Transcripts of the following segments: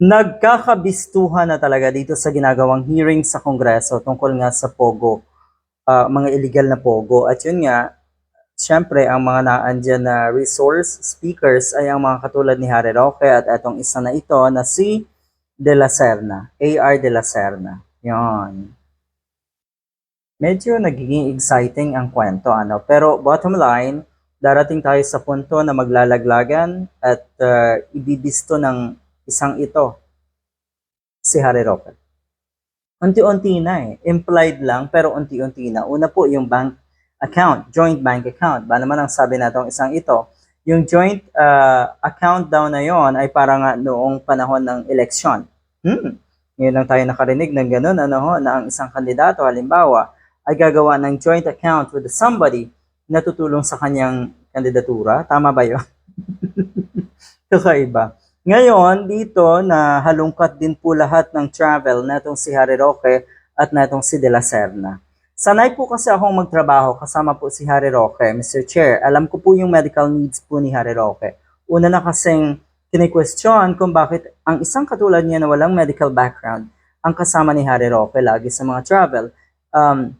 nagkakabistuhan na talaga dito sa ginagawang hearing sa Kongreso tungkol nga sa Pogo, ah, mga illegal na Pogo. At yun nga, syempre, ang mga naandyan na resource speakers ay ang mga katulad ni Harry Roque at etong isa na ito na si De La Serna, AR De La Serna. Yon. Medyo nagiging exciting ang kwento, ano? Pero bottom line, darating tayo sa punto na maglalaglagan at ah, ibibisto ng isang ito, si Harry Roque. Unti-unti na eh. Implied lang, pero unti-unti na. Una po yung bank account, joint bank account. Ba naman ang sabi natong isang ito, yung joint uh, account daw na yon ay para nga noong panahon ng eleksyon. Hmm. Ngayon lang tayo nakarinig ng ganun, ano ho, na ang isang kandidato, halimbawa, ay gagawa ng joint account with somebody na tutulong sa kanyang kandidatura. Tama ba yun? Kakaiba. Ngayon, dito na halungkat din po lahat ng travel natong si Harry Roque at natong si De La Serna. Sanay po kasi akong magtrabaho kasama po si Harry Roque, Mr. Chair. Alam ko po yung medical needs po ni Harry Roque. Una na kasing kini-question kung bakit ang isang katulad niya na walang medical background ang kasama ni Harry Roque lagi sa mga travel. Um,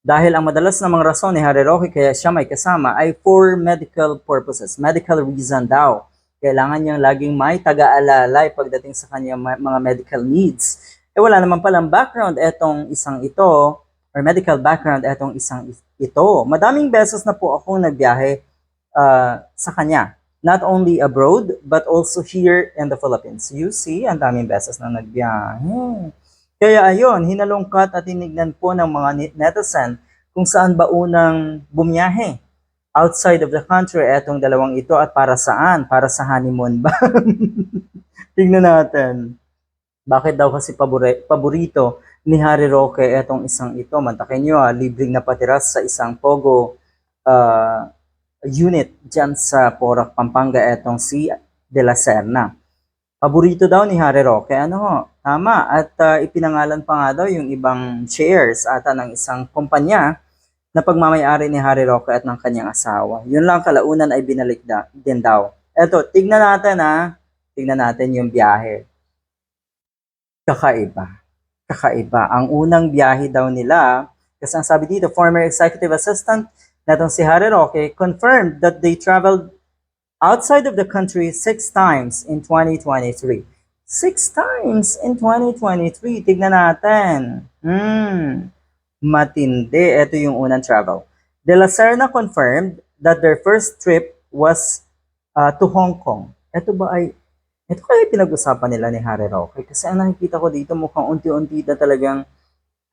dahil ang madalas na mga rason ni Harry Roque kaya siya may kasama ay for medical purposes, medical reason daw kailangan niyang laging may taga-alalay pagdating sa kanyang mga medical needs. Eh wala naman palang background etong isang ito, or medical background etong isang is- ito. Madaming beses na po akong nagbiyahe ah, sa kanya. Not only abroad, but also here in the Philippines. You see, ang daming beses na nagbiyahe. Kaya ayun, hinalungkat at tinignan po ng mga net- netizen kung saan ba unang bumiyahe outside of the country etong dalawang ito at para saan? Para sa honeymoon ba? Tingnan natin. Bakit daw kasi pabore, paborito ni Harry Roque etong isang ito? Mantakin nyo ah, libreng napatiras sa isang Pogo ah, unit dyan sa Porac, Pampanga etong si De La Serna. Paborito daw ni Harry Roque. Ano ho? Tama. At ah, ipinangalan pa nga daw yung ibang shares ata ng isang kumpanya na pagmamayari ni Harry Roque at ng kanyang asawa. Yun lang kalaunan ay binalik da, din daw. Eto, tignan natin ha. Tignan natin yung biyahe. Kakaiba. Kakaiba. Ang unang biyahe daw nila, kasi ang sabi dito, former executive assistant natong si Harry Roque confirmed that they traveled outside of the country six times in 2023. Six times in 2023. Tignan natin. Hmm matindi. Ito yung unang travel. De La Serna confirmed that their first trip was uh, to Hong Kong. Ito ba ay, ito kaya pinag-usapan nila ni Harry Roque? Kasi ang nakikita ko dito mukhang unti-unti na talagang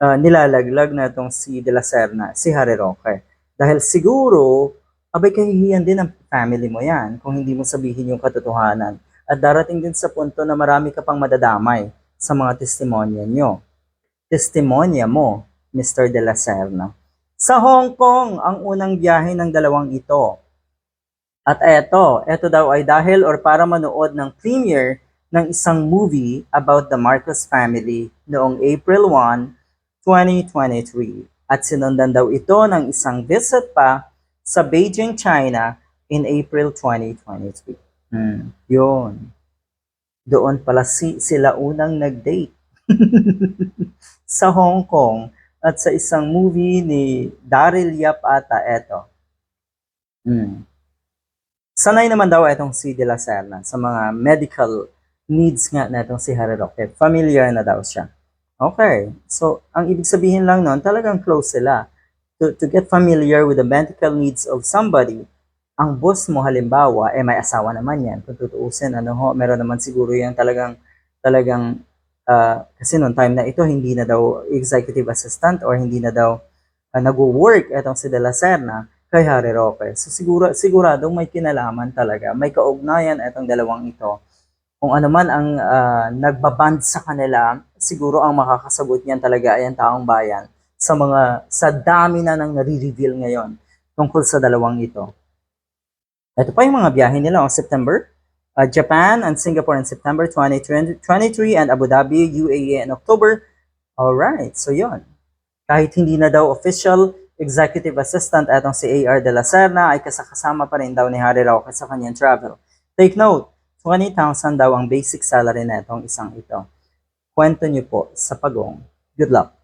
uh, nilalaglag na itong si De La Serna, si Harry Roque. Dahil siguro, abay kahihiyan din ang family mo yan kung hindi mo sabihin yung katotohanan. At darating din sa punto na marami ka pang madadamay sa mga testimonya nyo. Testimonya mo Mr. De La Serna. Sa Hong Kong, ang unang biyahe ng dalawang ito. At eto, eto daw ay dahil or para manood ng premiere ng isang movie about the Marcos family noong April 1, 2023. At sinundan daw ito ng isang visit pa sa Beijing, China in April 2023. Hmm, yun. Doon pala si, sila unang nag-date. sa Hong Kong at sa isang movie ni Daryl Yap ata, eto. Hmm. Sanay naman daw itong si De La Serna sa mga medical needs nga na itong si Harry Roque. Familiar na daw siya. Okay. So, ang ibig sabihin lang nun, talagang close sila. To, to get familiar with the medical needs of somebody, ang boss mo halimbawa, eh may asawa naman yan. Kung tutuusin, ano ho, meron naman siguro yan talagang, talagang Uh, kasi noong time na ito, hindi na daw executive assistant or hindi na daw uh, nag-work itong si De La Serna kay Harry Roque. So siguro, siguradong may kinalaman talaga, may kaugnayan itong dalawang ito. Kung ano man ang uh, nagbaband sa kanila, siguro ang makakasagot niyan talaga ay ang taong bayan sa mga sa dami na nang nare-reveal ngayon tungkol sa dalawang ito. Ito pa yung mga biyahe nila o September uh, Japan and Singapore in September 2023 and Abu Dhabi, UAE in October. Alright, so yon. Kahit hindi na daw official executive assistant atong si AR de la Serna ay kasakasama pa rin daw ni Harry Roque sa kanyang travel. Take note, 20,000 daw ang basic salary na itong isang ito. Kwento niyo po sa pagong. Good luck!